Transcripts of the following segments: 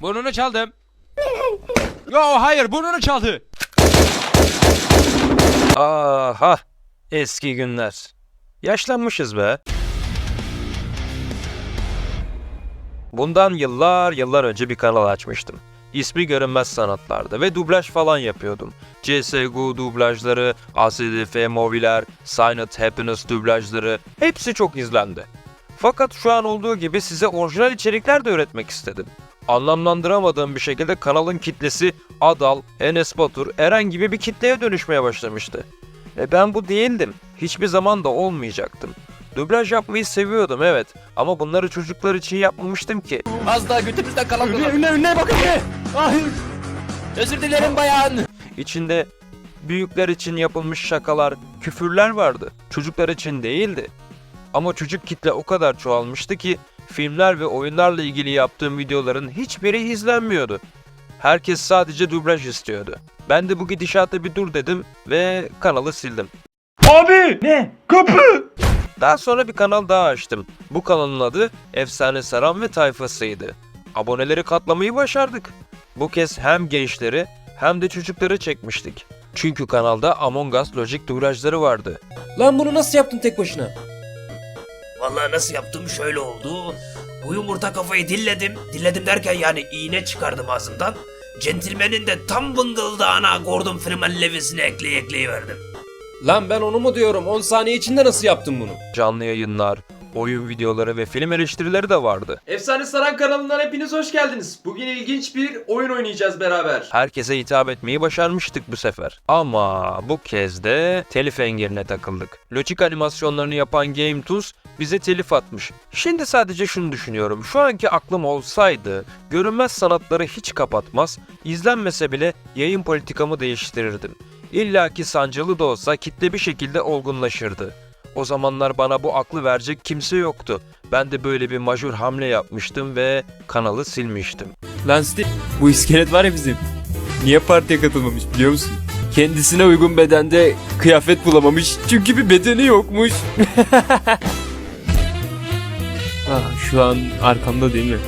Burnunu çaldım. Yo hayır burnunu çaldı. Aha eski günler. Yaşlanmışız be. Bundan yıllar yıllar önce bir kanal açmıştım. İsmi Görünmez Sanatlar'da ve dublaj falan yapıyordum. CSGO dublajları, ASDF mobiler, Silent Happiness dublajları hepsi çok izlendi. Fakat şu an olduğu gibi size orijinal içerikler de üretmek istedim. Anlamlandıramadığım bir şekilde kanalın kitlesi Adal, Enes Batur, Eren gibi bir kitleye dönüşmeye başlamıştı. E ben bu değildim. Hiçbir zaman da olmayacaktım. Dublaj yapmayı seviyordum evet ama bunları çocuklar için yapmamıştım ki. Az daha götümüzden kalan Önüne önüne bakın be. Ay. Özür dilerim bayan. İçinde büyükler için yapılmış şakalar, küfürler vardı. Çocuklar için değildi. Ama çocuk kitle o kadar çoğalmıştı ki filmler ve oyunlarla ilgili yaptığım videoların hiçbiri izlenmiyordu. Herkes sadece dublaj istiyordu. Ben de bu gidişata bir dur dedim ve kanalı sildim. Abi. Ne? Kapı. Daha sonra bir kanal daha açtım. Bu kanalın adı Efsane Saran ve Tayfası'ydı. Aboneleri katlamayı başardık. Bu kez hem gençleri hem de çocukları çekmiştik. Çünkü kanalda Among Us Logic dublajları vardı. Lan bunu nasıl yaptın tek başına? Vallahi nasıl yaptım şöyle oldu. Bu yumurta kafayı dilledim. Dilledim derken yani iğne çıkardım ağzımdan. Centilmenin de tam bıngıldağına Gordon Freeman levisini ekleye ekleyiverdim. Lan ben onu mu diyorum 10 saniye içinde nasıl yaptın bunu? Canlı yayınlar, oyun videoları ve film eleştirileri de vardı. Efsane Saran kanalından hepiniz hoş geldiniz. Bugün ilginç bir oyun oynayacağız beraber. Herkese hitap etmeyi başarmıştık bu sefer. Ama bu kez de telif engeline takıldık. Logic animasyonlarını yapan Game Tools bize telif atmış. Şimdi sadece şunu düşünüyorum. Şu anki aklım olsaydı görünmez sanatları hiç kapatmaz, izlenmese bile yayın politikamı değiştirirdim. İlla ki sancılı da olsa kitle bir şekilde olgunlaşırdı. O zamanlar bana bu aklı verecek kimse yoktu. Ben de böyle bir majör hamle yapmıştım ve kanalı silmiştim. Lan bu iskelet var ya bizim. Niye partiye katılmamış biliyor musun? Kendisine uygun bedende kıyafet bulamamış çünkü bir bedeni yokmuş. ah, şu an arkamda değil mi?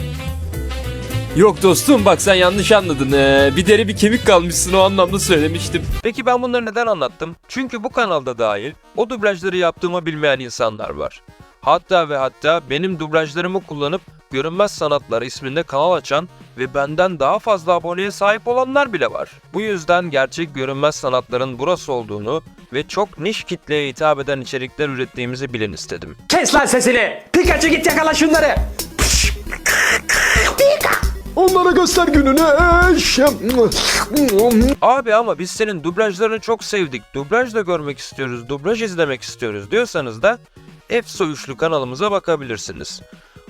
Yok dostum bak sen yanlış anladın. Ee, bir deri bir kemik kalmışsın o anlamda söylemiştim. Peki ben bunları neden anlattım? Çünkü bu kanalda dahil o dublajları yaptığımı bilmeyen insanlar var. Hatta ve hatta benim dublajlarımı kullanıp Görünmez Sanatlar isminde kanal açan ve benden daha fazla aboneye sahip olanlar bile var. Bu yüzden gerçek Görünmez Sanatların burası olduğunu ve çok niş kitleye hitap eden içerikler ürettiğimizi bilin istedim. Kes lan sesini. Pikachu git yakala şunları. Onlara göster gününü. Abi ama biz senin dublajlarını çok sevdik. Dublaj da görmek istiyoruz, dublaj izlemek istiyoruz diyorsanız da Efso Üçlü kanalımıza bakabilirsiniz.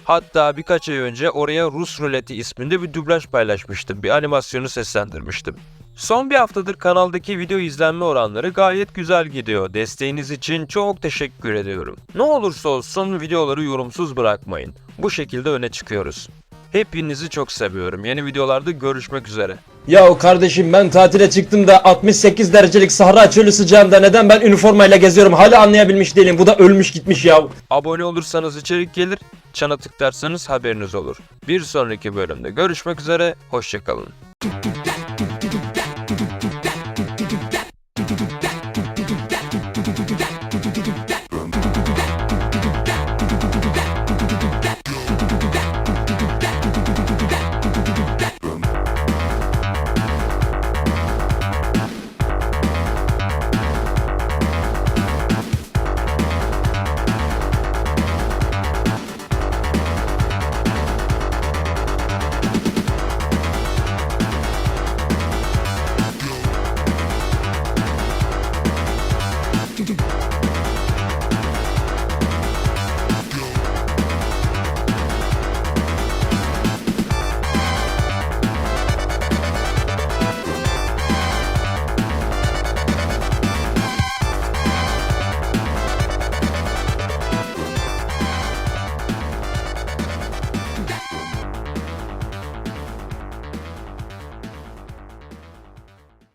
Hatta birkaç ay önce oraya Rus Ruleti isminde bir dublaj paylaşmıştım. Bir animasyonu seslendirmiştim. Son bir haftadır kanaldaki video izlenme oranları gayet güzel gidiyor. Desteğiniz için çok teşekkür ediyorum. Ne olursa olsun videoları yorumsuz bırakmayın. Bu şekilde öne çıkıyoruz. Hepinizi çok seviyorum. Yeni videolarda görüşmek üzere. Ya kardeşim ben tatile çıktım da 68 derecelik Sahra çölü sıcağında neden ben üniformayla geziyorum hala anlayabilmiş değilim. Bu da ölmüş gitmiş ya. Abone olursanız içerik gelir, çana tıklarsanız haberiniz olur. Bir sonraki bölümde görüşmek üzere, hoşçakalın. do, do, do.